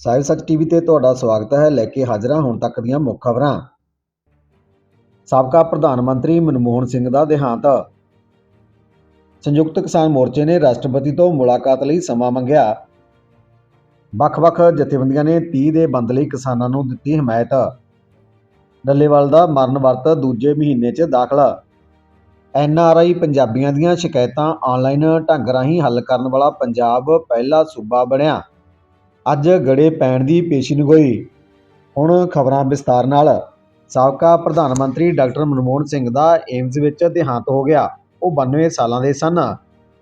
ਸਾਹਿਬ ਸੱਚ ਟੀਵੀ ਤੇ ਤੁਹਾਡਾ ਸਵਾਗਤ ਹੈ ਲੈ ਕੇ ਹਾਜ਼ਰਾਂ ਹੁਣ ਤੱਕ ਦੀਆਂ ਮੁੱਖ ਖਬਰਾਂ। ਸਾਬਕਾ ਪ੍ਰਧਾਨ ਮੰਤਰੀ ਮਨਮੋਹਨ ਸਿੰਘ ਦਾ ਦੇਹਾਂਤ। ਸੰਯੁਕਤ ਕਿਸਾਨ ਮੋਰਚੇ ਨੇ ਰਾਸ਼ਟਰਪਤੀ ਤੋਂ ਮੁਲਾਕਾਤ ਲਈ ਸਮਾਂ ਮੰਗਿਆ। ਵੱਖ-ਵੱਖ ਜਥੇਬੰਦੀਆਂ ਨੇ 30 ਦੇ ਬੰਦ ਲਈ ਕਿਸਾਨਾਂ ਨੂੰ ਦਿੱਤੀ ਹਮਾਇਤ। ਡੱਲੇਵਾਲ ਦਾ ਮਰਨ ਵਰਤ ਦੂਜੇ ਮਹੀਨੇ 'ਚ ਦਾਖਲਾ। ਐਨ ਆਰ ਆਈ ਪੰਜਾਬੀਆਂ ਦੀਆਂ ਸ਼ਿਕਾਇਤਾਂ ਆਨਲਾਈਨ ਢੰਗ ਰਾਹੀਂ ਹੱਲ ਕਰਨ ਵਾਲਾ ਪੰਜਾਬ ਪਹਿਲਾ ਸੂਬਾ ਬਣਿਆ। ਅੱਜ ਗੜੇ ਪੈਣ ਦੀ ਪੇਸ਼ੀਨਗੋਈ ਹੁਣ ਖਬਰਾਂ ਵਿਸਤਾਰ ਨਾਲ। ਸਾਬਕਾ ਪ੍ਰਧਾਨ ਮੰਤਰੀ ਡਾਕਟਰ ਮਨਮੋਹਨ ਸਿੰਘ ਦਾ ਏਮਜ਼ ਵਿੱਚ ਦੇਹਾਂਤ ਹੋ ਗਿਆ। ਉਹ 92 ਸਾਲਾਂ ਦੇ ਸਨ।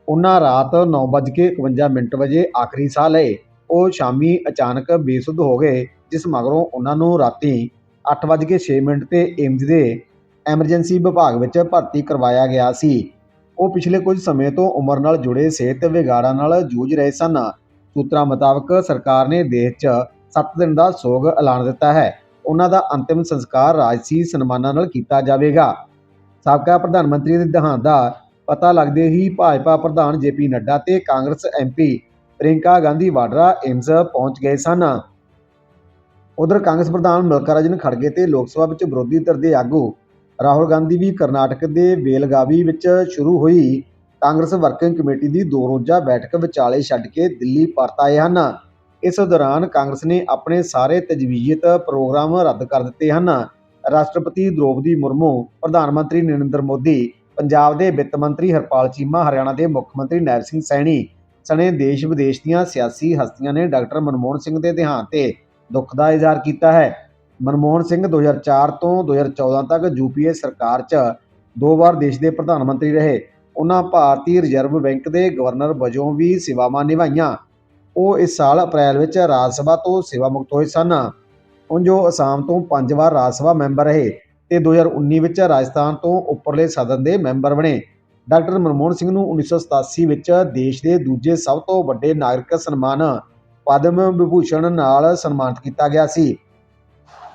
ਉਹਨਾਂ ਰਾਤ 9:51 ਮਿੰਟ ਵਜੇ ਆਖਰੀ ਸਾਹ ਲਏ। ਉਹ ਸ਼ਾਮੀ ਅਚਾਨਕ ਬੇਸੁੱਧ ਹੋ ਗਏ, ਜਿਸ ਮਗਰੋਂ ਉਹਨਾਂ ਨੂੰ ਰਾਤੀ 8:06 ਮਿੰਟ ਤੇ ਏਮਜ਼ ਦੇ ਐਮਰਜੈਂਸੀ ਵਿਭਾਗ ਵਿੱਚ ਭਰਤੀ ਕਰਵਾਇਆ ਗਿਆ ਸੀ। ਉਹ ਪਿਛਲੇ ਕੁਝ ਸਮੇਂ ਤੋਂ ਉਮਰ ਨਾਲ ਜੁੜੇ ਸਿਹਤ ਵਿਗਾੜਾਂ ਨਾਲ ਜੂਝ ਰਹੇ ਸਨ। ਸੂਤਰਾਂ ਮੁਤਾਬਕ ਸਰਕਾਰ ਨੇ ਦੇਸ਼ 'ਚ 7 ਦਿਨ ਦਾ ਸੋਗ ਐਲਾਨ ਦਿੱਤਾ ਹੈ। ਉਹਨਾਂ ਦਾ ਅੰਤਿਮ ਸੰਸਕਾਰ ਰਾਜਸੀ ਸਨਮਾਨਾਂ ਨਾਲ ਕੀਤਾ ਜਾਵੇਗਾ। ਸਾਬਕਾ ਪ੍ਰਧਾਨ ਮੰਤਰੀ ਦੇ ਦੇਹਾਂਤ ਦਾ ਪਤਾ ਲੱਗਦੇ ਹੀ ਭਾਜਪਾ ਪ੍ਰਧਾਨ ਜੇਪੀ ਨੱਡਾ ਤੇ ਕਾਂਗਰਸ ਐਮਪੀ ਪ੍ਰਿੰਕਾ ਗਾਂਧੀ ਵਾਡਰਾ ਏਮਜ਼ ਪਹੁੰਚ ਗਏ ਸਨ। ਉਧਰ ਕਾਂਗਰਸ ਪ੍ਰਧਾਨ ਮਲਕਾਰਾਜਨ ਖੜਗੇ ਤੇ ਲੋਕ ਸਭਾ ਵਿੱਚ ਵਿਰੋਧੀ ਧਿਰ ਦੇ ਆਗੂ ਰਾਹੁਲ ਗਾਂਧੀ ਵੀ ਕਰਨਾਟਕ ਦੇ ਬੇਲਗਾਵੀ ਵਿੱਚ ਸ਼ੁਰੂ ਹੋਈ। ਕਾਂਗਰਸ ਵਰਕਿੰਗ ਕਮੇਟੀ ਦੀ ਦੋ ਰੋਜ਼ਾ ਬੈਠਕ ਵਿਚਾਲੇ ਛੱਡ ਕੇ ਦਿੱਲੀ ਪਰਤ ਆਏ ਹਨ। ਇਸ ਦੌਰਾਨ ਕਾਂਗਰਸ ਨੇ ਆਪਣੇ ਸਾਰੇ ਤਜਵੀਜ਼ਤ ਪ੍ਰੋਗਰਾਮ ਰੱਦ ਕਰ ਦਿੱਤੇ ਹਨ। ਰਾਸ਼ਟਰਪਤੀ ਦ੍ਰੋਪਦੀ ਮੁਰਮੂ, ਪ੍ਰਧਾਨ ਮੰਤਰੀ ਨਰਿੰਦਰ ਮੋਦੀ, ਪੰਜਾਬ ਦੇ ਵਿੱਤ ਮੰਤਰੀ ਹਰਪਾਲ ਚੀਮਾ, ਹਰਿਆਣਾ ਦੇ ਮੁੱਖ ਮੰਤਰੀ ਨੈਰ ਸਿੰਘ ਸੈਣੀ, ਸਣੇ ਦੇਸ਼ ਵਿਦੇਸ਼ ਦੀਆਂ ਸਿਆਸੀ ਹਸਤੀਆਂ ਨੇ ਡਾਕਟਰ ਮਨਮੋਹਨ ਸਿੰਘ ਦੇ ਦੇਹਾਂਤ ਤੇ ਦੁੱਖ ਦਾ ਇਜ਼ਹਾਰ ਕੀਤਾ ਹੈ। ਮਨਮੋਹਨ ਸਿੰਘ 2004 ਤੋਂ 2014 ਤੱਕ ਯੂਪੀਏ ਸਰਕਾਰ 'ਚ ਦੋ ਵਾਰ ਦੇਸ਼ ਦੇ ਪ੍ਰਧਾਨ ਮੰਤਰੀ ਰਹੇ। ਉਹਨਾਂ ਭਾਰਤੀ ਰਿਜ਼ਰਵ ਬੈਂਕ ਦੇ ਗਵਰਨਰ ਵਜੋਂ ਵੀ ਸੇਵਾਵਾਂ ਨਿਭਾਈਆਂ। ਉਹ ਇਸ ਸਾਲ ਅਪ੍ਰੈਲ ਵਿੱਚ ਰਾਜ ਸਭਾ ਤੋਂ ਸੇਵਾ ਮੁਕਤ ਹੋਏ ਸਨ। ਉਂਝ ਉਹ ਅਸਾਮ ਤੋਂ ਪੰਜ ਵਾਰ ਰਾਜ ਸਭਾ ਮੈਂਬਰ ਰਹੇ ਤੇ 2019 ਵਿੱਚ ਰਾਜਸਥਾਨ ਤੋਂ ਉੱਪਰਲੇ ਸਦਨ ਦੇ ਮੈਂਬਰ ਬਣੇ। ਡਾਕਟਰ ਮਨਮੋਹਨ ਸਿੰਘ ਨੂੰ 1987 ਵਿੱਚ ਦੇਸ਼ ਦੇ ਦੂਜੇ ਸਭ ਤੋਂ ਵੱਡੇ ਨਾਗਰਿਕ ਸਨਮਾਨ ਪਦਮ ਵਿਭੂਸ਼ਣ ਨਾਲ ਸਨਮਾਨਿਤ ਕੀਤਾ ਗਿਆ ਸੀ।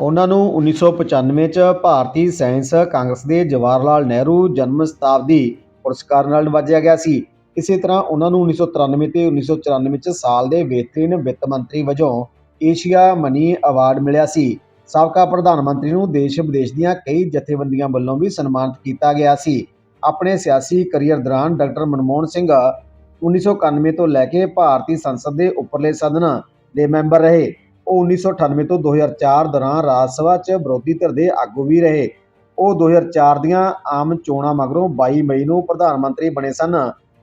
ਉਹਨਾਂ ਨੂੰ 1995 ਚ ਭਾਰਤੀ ਸਾਇੰਸ ਕਾਂਗਰਸ ਦੇ ਜਵਾਹਰ ਲਾਲ ਨਹਿਰੂ ਜਨਮ ਸ਼ਤਾਬਦੀ ਪੁਰਸਕਾਰ ਨਾਲ ਨਵਾਜਿਆ ਗਿਆ ਸੀ। ਇਸੇ ਤਰ੍ਹਾਂ ਉਹਨਾਂ ਨੂੰ 1993 ਤੇ 1994 'ਚ ਸਾਲ ਦੇ ਬਿਹਤਰੀਨ ਵਿੱਤ ਮੰਤਰੀ ਵਜੋਂ ਏਸ਼ੀਆ ਮਨੀ ਅਵਾਰਡ ਮਿਲਿਆ ਸੀ। ਸਾਬਕਾ ਪ੍ਰਧਾਨ ਮੰਤਰੀ ਨੂੰ ਦੇਸ਼ ਵਿਦੇਸ਼ ਦੀਆਂ ਕਈ ਜਥੇਬੰਦੀਆਂ ਵੱਲੋਂ ਵੀ ਸਨਮਾਨਿਤ ਕੀਤਾ ਗਿਆ ਸੀ। ਆਪਣੇ ਸਿਆਸੀ ਕਰੀਅਰ ਦੌਰਾਨ ਡਾਕਟਰ ਮਨਮੋਹਨ ਸਿੰਘ 1991 ਤੋਂ ਲੈ ਕੇ ਭਾਰਤੀ ਸੰਸਦ ਦੇ ਉੱਪਰਲੇ ਸਦਨ ਦੇ ਮੈਂਬਰ ਰਹੇ। ਉਹ 1998 ਤੋਂ 2004 ਦੌਰਾਨ ਰਾਜ ਸਭਾ 'ਚ ਵਿਰੋਧੀ ਧਿਰ ਦੇ ਆਗੂ ਵੀ ਰਹੇ। ਉਹ 2004 ਦੀਆਂ ਆਮ ਚੋਣਾਂ ਮਗਰੋਂ 22 ਮਈ ਨੂੰ ਪ੍ਰਧਾਨ ਮੰਤਰੀ ਬਣੇ ਸਨ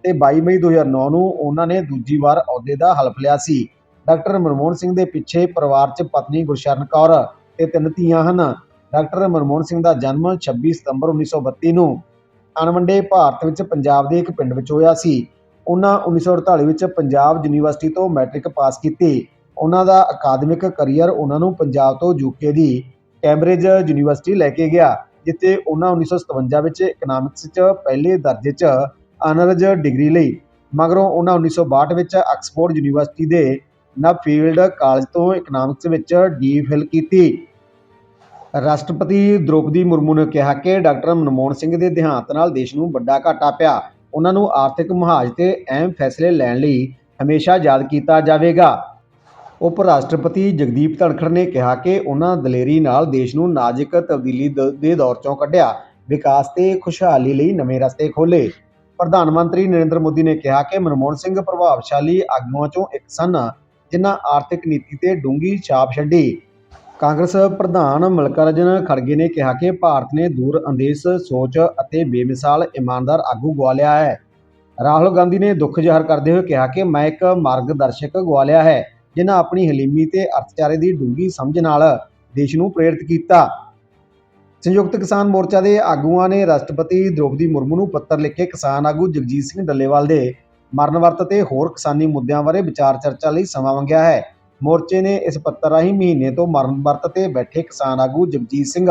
ਤੇ 22 ਮਈ 2009 ਨੂੰ ਉਹਨਾਂ ਨੇ ਦੂਜੀ ਵਾਰ ਅਹੁਦੇ ਦਾ ਹਲਫ ਲਿਆ ਸੀ। ਡਾਕਟਰ ਮਨਮੋਹਨ ਸਿੰਘ ਦੇ ਪਿੱਛੇ ਪਰਿਵਾਰ 'ਚ ਪਤਨੀ ਗੁਰਸ਼ਰਨ ਕੌਰ ਤੇ ਤਿੰਨ ਧੀਆਂ ਹਨ। ਡਾਕਟਰ ਮਨਮੋਹਨ ਸਿੰਘ ਦਾ ਜਨਮ 26 ਸਤੰਬਰ 1932 ਨੂੰ ਅਣਵੰਡੇ ਭਾਰਤ ਵਿੱਚ ਪੰਜਾਬ ਦੇ ਇੱਕ ਪਿੰਡ ਵਿੱਚ ਹੋਇਆ ਸੀ। ਉਹਨਾਂ 1948 ਵਿੱਚ ਪੰਜਾਬ ਯੂਨੀਵਰਸਿਟੀ ਤੋਂ ਮੈਟ੍ਰਿਕ ਪਾਸ ਕੀਤੀ। ਉਹਨਾਂ ਦਾ ਅਕਾਦਮਿਕ ਕਰੀਅਰ ਉਹਨਾਂ ਨੂੰ ਪੰਜਾਬ ਤੋਂ ਯੂਕੇ ਦੀ ਕੈਂਬਰਿਜ ਯੂਨੀਵਰਸਿਟੀ ਲੈ ਕੇ ਗਿਆ। ਜਿੱਥੇ ਉਹਨਾਂ 1957 ਵਿੱਚ ਇਕਨੋਮਿਕਸ 'ਚ ਪਹਿਲੇ ਦਰਜੇ 'ਚ ਆਨਰਜ਼ ਡਿਗਰੀ ਲਈ, ਮਗਰੋਂ ਉਹਨਾਂ 1962 ਵਿੱਚ ਆਕਸਫੋਰਡ ਯੂਨੀਵਰਸਿਟੀ ਦੇ ਨਵਫੀਲਡ ਕਾਲਜ ਤੋਂ ਇਕਨੋਮਿਕਸ ਵਿੱਚ ਡੀ ਫਿਲ ਕੀਤੀ। ਰਾਸ਼ਟਰਪਤੀ ਦ੍ਰੋਪਦੀ ਮੁਰਮੂ ਨੇ ਕਿਹਾ ਕਿ ਡਾਕਟਰ ਮਨਮੋਹਨ ਸਿੰਘ ਦੇ ਦੇਹਾਂਤ ਨਾਲ ਦੇਸ਼ ਨੂੰ ਵੱਡਾ ਘਾਟਾ ਪਿਆ। ਉਹਨਾਂ ਨੂੰ ਆਰਥਿਕ ਮੁਹਾਜ਼ ਤੇ ਅਹਿਮ ਫੈਸਲੇ ਲੈਣ ਲਈ ਹਮੇਸ਼ਾ ਯਾਦ ਕੀਤਾ ਜਾਵੇਗਾ। ਉਪ ਰਾਸ਼ਟਰਪਤੀ ਜਗਦੀਪ ਧਨਖੜ ਨੇ ਕਿਹਾ ਕਿ ਉਹਨਾਂ ਦਲੇਰੀ ਨਾਲ ਦੇਸ਼ ਨੂੰ ਨਾਜ਼ੁਕ ਤਬਦੀਲੀ ਦ- ਦੇ ਦੌਰ ਚੋਂ ਕੱਢਿਆ। ਵਿਕਾਸ ਤੇ ਖੁਸ਼ਹਾਲੀ ਲਈ ਨਵੇਂ ਰਸਤੇ ਖੋਲ੍ਹੇ। ਪ੍ਰਧਾਨ ਮੰਤਰੀ ਨਰਿੰਦਰ ਮੋਦੀ ਨੇ ਕਿਹਾ ਕਿ ਮਨਮੋਹਨ ਸਿੰਘ ਪ੍ਰਭਾਵਸ਼ਾਲੀ ਆਗੂਆਂ ਚੋਂ ਇੱਕ ਸਨ, ਜਿਨ੍ਹਾਂ ਆਰਥਿਕ ਨੀਤੀ ਤੇ ਡੂੰਘੀ ਛਾਪ ਛੱਡੀ। ਕਾਂਗਰਸ ਪ੍ਰਧਾਨ ਮਲਕਾਰਜਨ ਖੜਗੇ ਨੇ ਕਿਹਾ ਕਿ ਭਾਰਤ ਨੇ ਦੂਰ ਅੰਦੇਸ਼ ਸੋਚ ਅਤੇ ਬੇਮਿਸਾਲ ਇਮਾਨਦਾਰ ਆਗੂ ਗਵਾ ਲਿਆ ਹੈ। ਰਾਹੁਲ ਗਾਂਧੀ ਨੇ ਦੁੱਖ ਜ਼ਾਹਰ ਕਰਦੇ ਹੋਏ ਕਿਹਾ ਕਿ ਮੈਂ ਇੱਕ ਮਾਰਗਦਰਸ਼ਕ ਗਵਾ ਲਿਆ ਹੈ। ਜਿਨ੍ਹਾਂ ਆਪਣੀ ਹਲੀਮੀ ਤੇ ਅਰਥਚਾਰੇ ਦੀ ਡੂੰਘੀ ਸਮਝ ਨਾਲ ਦੇਸ਼ ਨੂੰ ਪ੍ਰੇਰਿਤ ਕੀਤਾ। ਸੰਯੁਕਤ ਕਿਸਾਨ ਮੋਰਚਾ ਦੇ ਆਗੂਆਂ ਨੇ ਰਾਸ਼ਟਰਪਤੀ ਦ੍ਰੋਪਦੀ ਮੁਰਮੂ ਨੂੰ ਪੱਤਰ ਲਿਖ ਕੇ ਕਿਸਾਨ ਆਗੂ ਜਗਜੀਤ ਸਿੰਘ ਡੱਲੇਵਾਲ ਦੇ ਮਰਨ ਵਰਤ ਤੇ ਹੋਰ ਕਿਸਾਨੀ ਮੁੱਦਿਆਂ ਬਾਰੇ ਵਿਚਾਰ ਚਰਚਾ ਲਈ ਸਮਾਂ ਮੰਗਿਆ ਹੈ। ਮੋਰਚੇ ਨੇ ਇਸ ਪੱਤਰ ਰਾਹੀਂ ਮਹੀਨੇ ਤੋਂ ਮਰਨ ਵਰਤ ਤੇ ਬੈਠੇ ਕਿਸਾਨ ਆਗੂ ਜਗਜੀਤ ਸਿੰਘ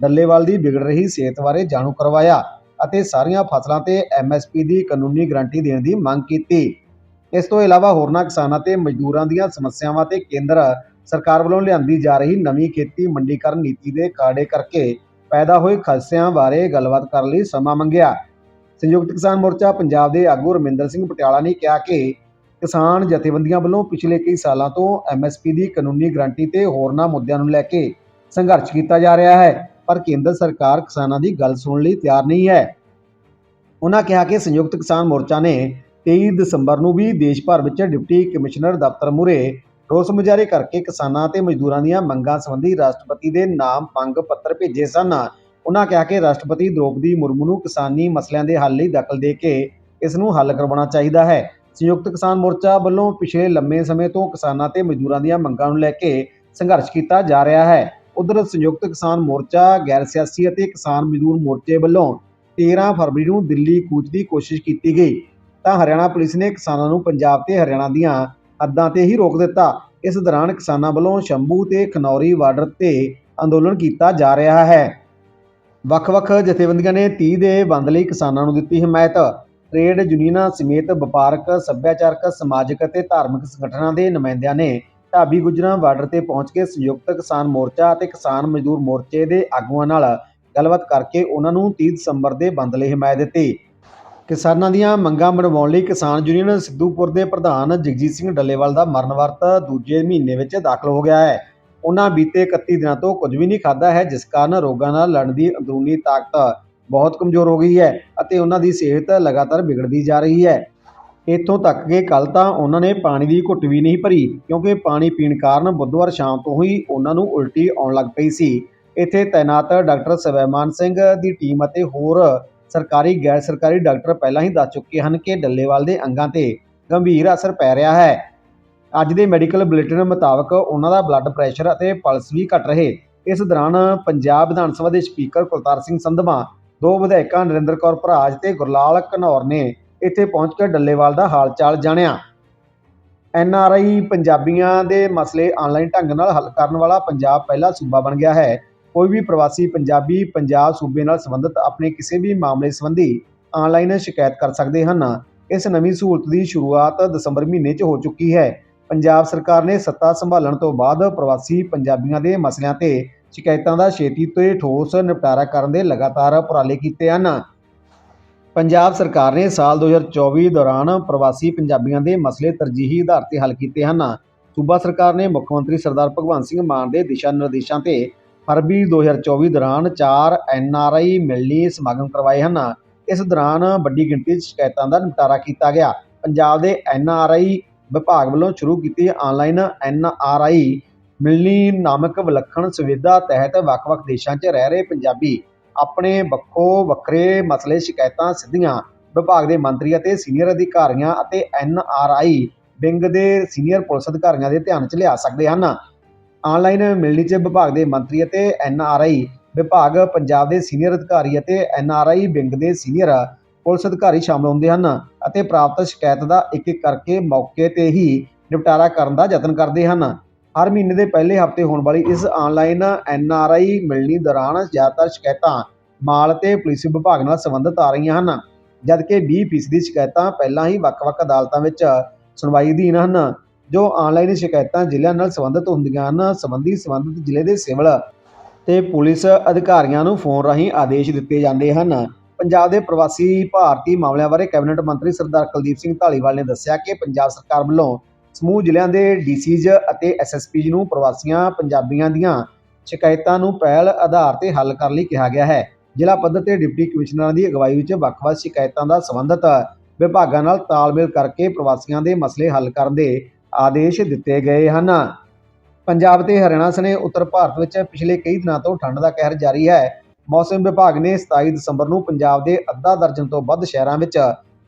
ਡੱਲੇਵਾਲ ਦੀ ਵਿਗੜ ਰਹੀ ਸਿਹਤ ਬਾਰੇ ਜਾਣੂ ਕਰਵਾਇਆ ਅਤੇ ਸਾਰੀਆਂ ਫਸਲਾਂ ਤੇ ਐਮਐਸਪੀ ਦੀ ਕਾਨੂੰਨੀ ਗਰੰਟੀ ਦੇਣ ਦੀ ਮੰਗ ਕੀਤੀ। ਇਸ ਤੋਂ ਇਲਾਵਾ ਹੋਰਨਾਂ ਕਿਸਾਨਾਂ ਤੇ ਮਜ਼ਦੂਰਾਂ ਦੀਆਂ ਸਮੱਸਿਆਵਾਂ ਤੇ ਕੇਂਦਰ ਸਰਕਾਰ ਵੱਲੋਂ ਲਿਆਂਦੀ ਜਾ ਰਹੀ ਨਵੀਂ ਖੇਤੀ ਮੰਡੀਕਰਨ ਨੀਤੀ ਦੇ ਕਾੜੇ ਕਰਕੇ ਪੈਦਾ ਹੋਏ ਖਦਸ਼ਿਆਂ ਬਾਰੇ ਗੱਲਬਾਤ ਕਰਨ ਲਈ ਸਮਾਂ ਮੰਗਿਆ। ਸੰਯੁਕਤ ਕਿਸਾਨ ਮੋਰਚਾ ਪੰਜਾਬ ਦੇ ਆਗੂ ਰਮਿੰਦਰ ਸਿੰਘ ਪਟਿਆਲਾ ਨੇ ਕਿਹਾ ਕਿ ਕਿਸਾਨ ਜਥੇਬੰਦੀਆਂ ਵੱਲੋਂ ਪਿਛਲੇ ਕਈ ਸਾਲਾਂ ਤੋਂ ਐਮਐਸਪੀ ਦੀ ਕਾਨੂੰਨੀ ਗਰੰਟੀ ਤੇ ਹੋਰਨਾਂ ਮੁੱਦਿਆਂ ਨੂੰ ਲੈ ਕੇ ਸੰਘਰਸ਼ ਕੀਤਾ ਜਾ ਰਿਹਾ ਹੈ, ਪਰ ਕੇਂਦਰ ਸਰਕਾਰ ਕਿਸਾਨਾਂ ਦੀ ਗੱਲ ਸੁਣਨ ਲਈ ਤਿਆਰ ਨਹੀਂ ਹੈ। ਉਹਨਾਂ ਕਿਹਾ ਕਿ ਸੰਯੁਕਤ ਕਿਸਾਨ ਮੋਰਚਾ ਨੇ 23 ਦਸੰਬਰ ਨੂੰ ਵੀ ਦੇਸ਼ ਭਰ ਵਿੱਚ ਡਿਪਟੀ ਕਮਿਸ਼ਨਰ ਦਫ਼ਤਰ ਮੂਹਰੇ ਰੋਸ ਮੁਜ਼ਾਹਰੇ ਕਰਕੇ ਕਿਸਾਨਾਂ ਤੇ ਮਜ਼ਦੂਰਾਂ ਦੀਆਂ ਮੰਗਾਂ ਸੰਬੰਧੀ ਰਾਸ਼ਟਰਪਤੀ ਦੇ ਨਾਮ ਮੰਗ ਪੱਤਰ ਭੇਜੇ ਸਨ। ਉਹਨਾਂ ਕਿਹਾ ਕਿ ਰਾਸ਼ਟਰਪਤੀ ਦ੍ਰੋਪਦੀ ਮੁਰਮੂ ਨੂੰ ਕਿਸਾਨੀ ਮਸਲਿਆਂ ਦੇ ਹੱਲ ਲਈ ਦਖਲ ਦੇ ਕੇ ਇਸ ਨੂੰ ਹੱਲ ਕਰਵਾਉਣਾ ਚਾਹੀਦਾ ਹੈ। ਸੰਯੁਕਤ ਕਿਸਾਨ ਮੋਰਚਾ ਵੱਲੋਂ ਪਿਛਲੇ ਲੰਮੇ ਸਮੇਂ ਤੋਂ ਕਿਸਾਨਾਂ ਤੇ ਮਜ਼ਦੂਰਾਂ ਦੀਆਂ ਮੰਗਾਂ ਨੂੰ ਲੈ ਕੇ ਸੰਘਰਸ਼ ਕੀਤਾ ਜਾ ਰਿਹਾ ਹੈ। ਉਧਰ ਸੰਯੁਕਤ ਕਿਸਾਨ ਮੋਰਚਾ, ਗੈਰ ਸਿਆਸੀ ਅਤੇ ਕਿਸਾਨ ਮਜ਼ਦੂਰ ਮੋਰਚੇ ਵੱਲੋਂ 13 ਫਰਵਰੀ ਨੂੰ ਦਿੱਲੀ ਕੂਚ ਦੀ ਕੋਸ਼ਿਸ਼ ਕੀਤੀ ਗਈ। ਤਾਂ ਹਰਿਆਣਾ ਪੁਲਿਸ ਨੇ ਕਿਸਾਨਾਂ ਨੂੰ ਪੰਜਾਬ ਤੇ ਹਰਿਆਣਾ ਦੀਆਂ ਹੱਦਾਂ ਤੇ ਹੀ ਰੋਕ ਦਿੱਤਾ। ਇਸ ਦੌਰਾਨ ਕਿਸਾਨਾਂ ਵੱਲੋਂ ਸ਼ੰਭੂ ਤੇ ਖਨੌਰੀ ਬਾਰਡਰ ਤੇ ਅੰਦੋਲਨ ਕੀਤਾ ਜਾ ਰਿਹਾ ਹੈ। ਵੱਖ-ਵੱਖ ਜਥੇਬੰਦੀਆਂ ਨੇ 30 ਦੇ ਬੰਦ ਲਈ ਕਿਸਾਨਾਂ ਨੂੰ ਦਿੱਤੀ ਹਮਾਇਤ। ਟ੍ਰੇਡ ਯੂਨੀਅਨਾਂ ਸਮੇਤ ਵਪਾਰਕ, ਸੱਭਿਆਚਾਰਕ, ਸਮਾਜਿਕ ਅਤੇ ਧਾਰਮਿਕ ਸੰਗਠਨਾਂ ਦੇ ਨੁਮਾਇੰਦਿਆਂ ਨੇ ਢਾਬੀ ਗੁਜਰਾਂ ਬਾਰਡਰ ਤੇ ਪਹੁੰਚ ਕੇ ਸੰਯੁਕਤ ਕਿਸਾਨ ਮੋਰਚਾ ਅਤੇ ਕਿਸਾਨ ਮਜ਼ਦੂਰ ਮੋਰਚੇ ਦੇ ਆਗੂਆਂ ਨਾਲ ਗੱਲਬਾਤ ਕਰਕੇ ਉਹਨਾਂ ਨੂੰ 30 ਦਸੰਬਰ ਦੇ ਬੰਦ ਲਈ ਹਮਾਇਤ ਦਿੱਤੀ। ਕਿਸਾਨਾਂ ਦੀਆਂ ਮੰਗਾਂ ਬਣਵਾਉਣ ਲਈ ਕਿਸਾਨ ਯੂਨੀਅਨ ਸਿੱਧੂਪੁਰ ਦੇ ਪ੍ਰਧਾਨ ਜਗਜੀਤ ਸਿੰਘ ਡੱਲੇਵਾਲ ਦਾ ਮਰਨ ਵਰਤ ਦੂਜੇ ਮਹੀਨੇ ਵਿੱਚ ਦਾਖਲ ਹੋ ਗਿਆ ਹੈ। ਉਹਨਾਂ ਬੀਤੇ 31 ਦਿਨਾਂ ਤੋਂ ਕੁਝ ਵੀ ਨਹੀਂ ਖਾਧਾ ਹੈ, ਜਿਸ ਕਾਰਨ ਰੋਗਾਂ ਨਾਲ ਲੜਨ ਦੀ ਅੰਦਰੂਨੀ ਤਾਕਤ ਬਹੁਤ ਕਮਜ਼ੋਰ ਹੋ ਗਈ ਹੈ ਅਤੇ ਉਹਨਾਂ ਦੀ ਸਿਹਤ ਲਗਾਤਾਰ ਵਿਗੜਦੀ ਜਾ ਰਹੀ ਹੈ। ਇੱਥੋਂ ਤੱਕ ਕਿ ਕੱਲ ਤਾਂ ਉਹਨਾਂ ਨੇ ਪਾਣੀ ਦੀ ਘੁੱਟ ਵੀ ਨਹੀਂ ਭਰੀ, ਕਿਉਂਕਿ ਪਾਣੀ ਪੀਣ ਕਾਰਨ ਬੁੱਧਵਾਰ ਸ਼ਾਮ ਤੋਂ ਹੀ ਉਹਨਾਂ ਨੂੰ ਉਲਟੀ ਆਉਣ ਲੱਗ ਪਈ ਸੀ। ਇੱਥੇ ਤਾਇਨਾਤ ਡਾਕਟਰ ਸਵੈਮਾਨ ਸਿੰਘ ਦੀ ਟੀਮ ਅਤੇ ਹੋਰ ਸਰਕਾਰੀ, ਗੈਰ ਸਰਕਾਰੀ ਡਾਕਟਰ ਪਹਿਲਾਂ ਹੀ ਦੱਸ ਚੁੱਕੇ ਹਨ ਕਿ ਡੱਲੇਵਾਲ ਦੇ ਅੰਗਾਂ ਤੇ ਗੰਭੀਰ ਅਸਰ ਪੈ ਰਿਹਾ ਹੈ। ਅੱਜ ਦੇ ਮੈਡੀਕਲ ਬੁਲੇਟਿਨ ਮੁਤਾਬਕ ਉਹਨਾਂ ਦਾ ਬਲੱਡ ਪ੍ਰੈਸ਼ਰ ਅਤੇ ਪਲਸ ਵੀ ਘਟ ਰਹੇ। ਇਸ ਦੌਰਾਨ ਪੰਜਾਬ ਵਿਧਾਨ ਸਭਾ ਦੇ ਸਪੀਕਰ ਕੁਲਤਾਰ ਸਿੰਘ ਸੰਧਵਾ, ਦੋ ਵਿਧਾਇਕਾਂ ਨਰਿੰਦਰ ਕੌਰ ਭਰਾਜ ਤੇ ਗੁਰਲਾਲ ਘਨੌਰ ਨੇ ਇੱਥੇ ਪਹੁੰਚ ਕੇ ਡੱਲੇਵਾਲ ਦਾ ਹਾਲ ਚਾਲ ਜਾਣਿਆ। ਐਨ ਆਰ ਆਈ ਪੰਜਾਬੀਆਂ ਦੇ ਮਸਲੇ ਆਨਲਾਈਨ ਢੰਗ ਨਾਲ ਹੱਲ ਕਰਨ ਵਾਲਾ ਪੰਜਾਬ ਪਹਿਲਾ ਸੂਬਾ ਬਣ ਗਿਆ ਹੈ। ਕੋਈ ਵੀ ਪ੍ਰਵਾਸੀ ਪੰਜਾਬੀ, ਪੰਜਾਬ ਸੂਬੇ ਨਾਲ ਸੰਬੰਧਿਤ ਆਪਣੇ ਕਿਸੇ ਵੀ ਮਾਮਲੇ ਸੰਬੰਧੀ ਆਨਲਾਈਨ ਸ਼ਿਕਾਇਤ ਕਰ ਸਕਦੇ ਹਨ। ਇਸ ਨਵੀਂ ਸਹੂਲਤ ਦੀ ਸ਼ੁਰੂਆਤ ਦਸੰਬਰ ਮਹੀਨੇ 'ਚ ਹੋ ਚੁੱਕੀ ਹੈ। ਪੰਜਾਬ ਸਰਕਾਰ ਨੇ ਸੱਤਾ ਸੰਭਾਲਣ ਤੋਂ ਬਾਅਦ ਪ੍ਰਵਾਸੀ ਪੰਜਾਬੀਆਂ ਦੇ ਮਸਲਿਆਂ ਤੇ ਸ਼ਿਕਾਇਤਾਂ ਦਾ ਛੇਤੀ ਤੋਂ ਠੋਸ ਨਿਪਟਾਰਾ ਕਰਨ ਦੇ ਲਗਾਤਾਰ ਉਪਰਾਲੇ ਕੀਤੇ ਹਨ। ਪੰਜਾਬ ਸਰਕਾਰ ਨੇ ਸਾਲ 2024 ਦੌਰਾਨ ਪ੍ਰਵਾਸੀ ਪੰਜਾਬੀਆਂ ਦੇ ਮਸਲੇ ਤਰਜੀਹੀ ਆਧਾਰ ਤੇ ਹੱਲ ਕੀਤੇ ਹਨ। ਸੂਬਾ ਸਰਕਾਰ ਨੇ ਮੁੱਖ ਮੰਤਰੀ ਸਰਦਾਰ ਭਗਵੰਤ ਸਿੰਘ ਮਾਨ ਦੇ ਦਿਸ਼ਾ ਨਿਰਦੇਸ਼ਾਂ ਤੇ ਫਰਵਰੀ 2024 ਦੌਰਾਨ 4 ਐਨ ਆਰ ਆਈ ਮਿਲਣੀ ਸਮਾਗਮ ਕਰਵਾਏ ਹਨ। ਇਸ ਦੌਰਾਨ ਵੱਡੀ ਗਿਣਤੀ 'ਚ ਸ਼ਿਕਾਇਤਾਂ ਦਾ ਨਿਪਟਾਰਾ ਕੀਤਾ ਗਿਆ। ਪੰਜਾਬ ਦੇ ਐਨ ਆਰ ਆਈ ਵਿਭਾਗ ਵੱਲੋਂ ਸ਼ੁਰੂ ਕੀਤੀ ਆਨਲਾਈਨ ਐਨ ਆਰ ਆਈ ਮਿਲਣੀ ਨਾਮਕ ਵਿਲੱਖਣ ਸੁਵਿਧਾ ਤਹਿਤ ਵੱਖ-ਵੱਖ ਦੇਸ਼ਾਂ 'ਚ ਰਹਿ ਰਹੇ ਪੰਜਾਬੀ ਆਪਣੇ ਵੱਖੋ ਵੱਖਰੇ ਮਸਲੇ ਸ਼ਿਕਾਇਤਾਂ ਸਿੱਧੀਆਂ ਵਿਭਾਗ ਦੇ ਮੰਤਰੀ ਅਤੇ ਸੀਨੀਅਰ ਅਧਿਕਾਰੀਆਂ ਅਤੇ ਐਨ ਆਰ ਆਈ ਵਿੰਗ ਦੇ ਸੀਨੀਅਰ ਪੁਲਿਸ ਅਧਿਕਾਰੀਆਂ ਦੇ ਧਿਆਨ 'ਚ ਲਿਆ ਸਕਦੇ ਹਨ। ਆਨਲਾਈਨ ਮਿਲਣੀ 'ਚ ਵਿਭਾਗ ਦੇ ਮੰਤਰੀ ਅਤੇ ਐਨ ਆਰ ਆਈ ਵਿਭਾਗ, ਪੰਜਾਬ ਦੇ ਸੀਨੀਅਰ ਅਧਿਕਾਰੀ ਅਤੇ ਐਨ ਆਰ ਆਈ ਵਿੰਗ ਦੇ ਸੀਨੀਅਰ ਪੁਲਿਸ ਅਧਿਕਾਰੀ ਸ਼ਾਮਲ ਹੁੰਦੇ ਹਨ ਅਤੇ ਪ੍ਰਾਪਤ ਸ਼ਿਕਾਇਤ ਦਾ ਇੱਕ ਇੱਕ ਕਰਕੇ ਮੌਕੇ ਤੇ ਹੀ ਨਿਪਟਾਰਾ ਕਰਨ ਦਾ ਯਤਨ ਕਰਦੇ ਹਨ। ਹਰ ਮਹੀਨੇ ਦੇ ਪਹਿਲੇ ਹਫ਼ਤੇ ਹੋਣ ਵਾਲੀ ਇਸ ਆਨਲਾਈਨ ਐਨ ਆਰ ਆਈ ਮਿਲਣੀ ਦੌਰਾਨ ਜ਼ਿਆਦਾਤਰ ਸ਼ਿਕਾਇਤਾਂ ਮਾਲ ਤੇ ਪੁਲਿਸ ਵਿਭਾਗ ਨਾਲ ਸੰਬੰਧਿਤ ਆ ਰਹੀਆਂ ਹਨ, ਜਦਕਿ 20% ਸ਼ਿਕਾਇਤਾਂ ਪਹਿਲਾਂ ਹੀ ਵੱਖ-ਵੱਖ ਅਦਾਲਤਾਂ ਵਿੱਚ ਸੁਣਵਾਈ ਅਧੀਨ ਹਨ। ਜੋ ਆਨਲਾਈਨ ਸ਼ਿਕਾਇਤਾਂ ਜ਼ਿਲ੍ਹਿਆਂ ਨਾਲ ਸੰਬੰਧਿਤ ਹੁੰਦੀਆਂ ਹਨ, ਸੰਬੰਧੀ ਸੰਬੰਧਿਤ ਜ਼ਿਲ੍ਹੇ ਦੇ ਸਿਵਲ ਤੇ ਪੁਲਿਸ ਅਧਿਕਾਰੀਆਂ ਨੂੰ ਫੋਨ ਰਾਹੀਂ ਆਦੇਸ਼ ਦਿੱਤੇ ਜਾਂਦੇ ਹਨ। ਪੰਜਾਬ ਦੇ ਪ੍ਰਵਾਸੀ ਭਾਰਤੀ ਮਾਮਲਿਆਂ ਬਾਰੇ ਕੈਬਨਿਟ ਮੰਤਰੀ ਸਰਦਾਰ ਕੁਲਦੀਪ ਸਿੰਘ ਢਾਲੀਵਾਲ ਨੇ ਦੱਸਿਆ ਕਿ ਪੰਜਾਬ ਸਰਕਾਰ ਵੱਲੋਂ ਸਮੂਹ ਜ਼ਿਲ੍ਹਿਆਂ ਦੇ ਡੀਸੀਜ਼ ਅਤੇ ਐਸਐਸਪੀਜ਼ ਨੂੰ ਪ੍ਰਵਾਸੀਆਂ ਪੰਜਾਬੀਆਂ ਦੀਆਂ ਸ਼ਿਕਾਇਤਾਂ ਨੂੰ ਪਹਿਲ ਆਧਾਰ ਤੇ ਹੱਲ ਕਰਨ ਲਈ ਕਿਹਾ ਗਿਆ ਹੈ। ਜ਼ਿਲ੍ਹਾ ਪੱਧਰ ਤੇ ਡਿਪਟੀ ਕਮਿਸ਼ਨਰਾਂ ਦੀ ਅਗਵਾਈ ਵਿੱਚ ਵੱਖ-ਵੱਖ ਸ਼ਿਕਾਇਤਾਂ ਦਾ ਸੰਬੰਧਿਤ ਵਿਭਾਗਾਂ ਨਾਲ ਤਾਲਮੇਲ ਕਰਕੇ ਪ੍ਰਵਾਸੀਆਂ ਦੇ ਮਸਲੇ ਹੱਲ ਕਰਨ ਦੇ ਆਦੇਸ਼ ਦਿੱਤੇ ਗਏ ਹਨ। ਪੰਜਾਬ ਤੇ ਹਰਿਆਣਾ ਸਣੇ ਉੱਤਰ ਭਾਰਤ ਵਿੱਚ ਪਿਛਲੇ ਕਈ ਦਿਨਾਂ ਤੋਂ ਠੰਡ ਦਾ ਕਹਿਰ ਜਾਰੀ ਹੈ। ਮੌਸਮ ਵਿਭਾਗ ਨੇ 27 ਦਸੰਬਰ ਨੂੰ ਪੰਜਾਬ ਦੇ ਅੱਧਾ ਦਰਜਨ ਤੋਂ ਵੱਧ ਸ਼ਹਿਰਾਂ ਵਿੱਚ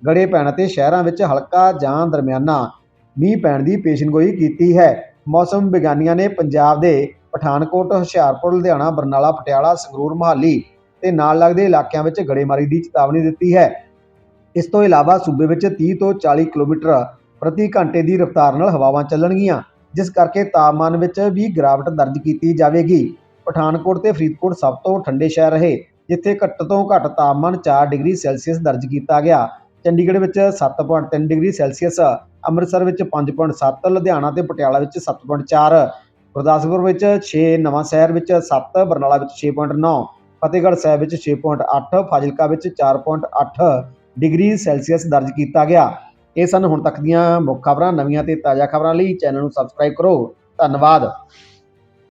ਗੜੇ ਪੈਣ ਅਤੇ ਸ਼ਹਿਰਾਂ ਵਿੱਚ ਹਲਕਾ ਜਾਂ ਦਰਮਿਆਨਾ ਮੀਂਹ ਪੈਣ ਦੀ ਪੇਸ਼ੀਨਗੋਈ ਕੀਤੀ ਹੈ। ਮੌਸਮ ਵਿਗਿਆਨੀਆਂ ਨੇ ਪੰਜਾਬ ਦੇ ਪਠਾਨਕੋਟ, ਹੁਸ਼ਿਆਰਪੁਰ, ਲੁਧਿਆਣਾ, ਬਰਨਾਲਾ, ਪਟਿਆਲਾ, ਸੰਗਰੂਰ, ਮੋਹਾਲੀ ਤੇ ਨਾਲ ਲੱਗਦੇ ਇਲਾਕਿਆਂ ਵਿੱਚ ਗੜੇਮਾਰੀ ਦੀ ਚੇਤਾਵਨੀ ਦਿੱਤੀ ਹੈ। ਇਸ ਤੋਂ ਇਲਾਵਾ ਸੂਬੇ ਵਿੱਚ 30 ਤੋਂ 40 ਕਿਲੋਮੀਟਰ ਪ੍ਰਤੀ ਘੰਟੇ ਦੀ ਰਫ਼ਤਾਰ ਨਾਲ ਹਵਾਵਾਂ ਚੱਲਣਗੀਆਂ, ਜਿਸ ਕਰਕੇ ਤਾਪਮਾਨ ਵਿੱਚ ਵੀ ਗਿਰਾਵਟ ਦਰਜ ਕੀਤੀ ਜਾਵੇਗੀ। ਪਠਾਨਕੋਟ ਤੇ ਫਰੀਦਕੋਟ ਸਭ ਤੋਂ ਠੰਡੇ ਸ਼ਹਿਰ ਰਹੇ, ਜਿੱਥੇ ਘੱਟ ਤੋਂ ਘੱਟ ਤਾਪਮਾਨ 4 ਡਿਗਰੀ ਸੈਲਸੀਅਸ ਦਰਜ ਕੀਤਾ ਗਿਆ। ਚੰਡੀਗੜ੍ਹ ਵਿੱਚ 7.3 ਡਿਗਰੀ ਸੈਲਸੀਅਸ, ਅੰਮ੍ਰਿਤਸਰ ਵਿੱਚ 5.7 ਲੁਧਿਆਣਾ ਤੇ ਪਟਿਆਲਾ ਵਿੱਚ 7.4 ਗੁਰਦਾਸਪੁਰ ਵਿੱਚ 6 ਨਵਾਂ ਸ਼ਹਿਰ ਵਿੱਚ 7 ਬਰਨਾਲਾ ਵਿੱਚ 6.9 ਫਤਿਹਗੜ੍ਹ ਸਾਹਿਬ ਵਿੱਚ 6.8 ਫਾਜ਼ਿਲਕਾ ਵਿੱਚ 4.8 ਡਿਗਰੀ ਸੈਲਸੀਅਸ ਦਰਜ ਕੀਤਾ ਗਿਆ। ਇਹ ਸਨ ਹੁਣ ਤੱਕ ਦੀਆਂ ਮੁੱਖ ਖਬਰਾਂ। ਨਵੀਆਂ ਤੇ ਤਾਜ਼ਾ ਖਬਰਾਂ ਲਈ ਚੈਨਲ ਨੂੰ ਸਬਸਕ੍ਰਾਈਬ ਕਰੋ। ਧੰਨਵਾਦ।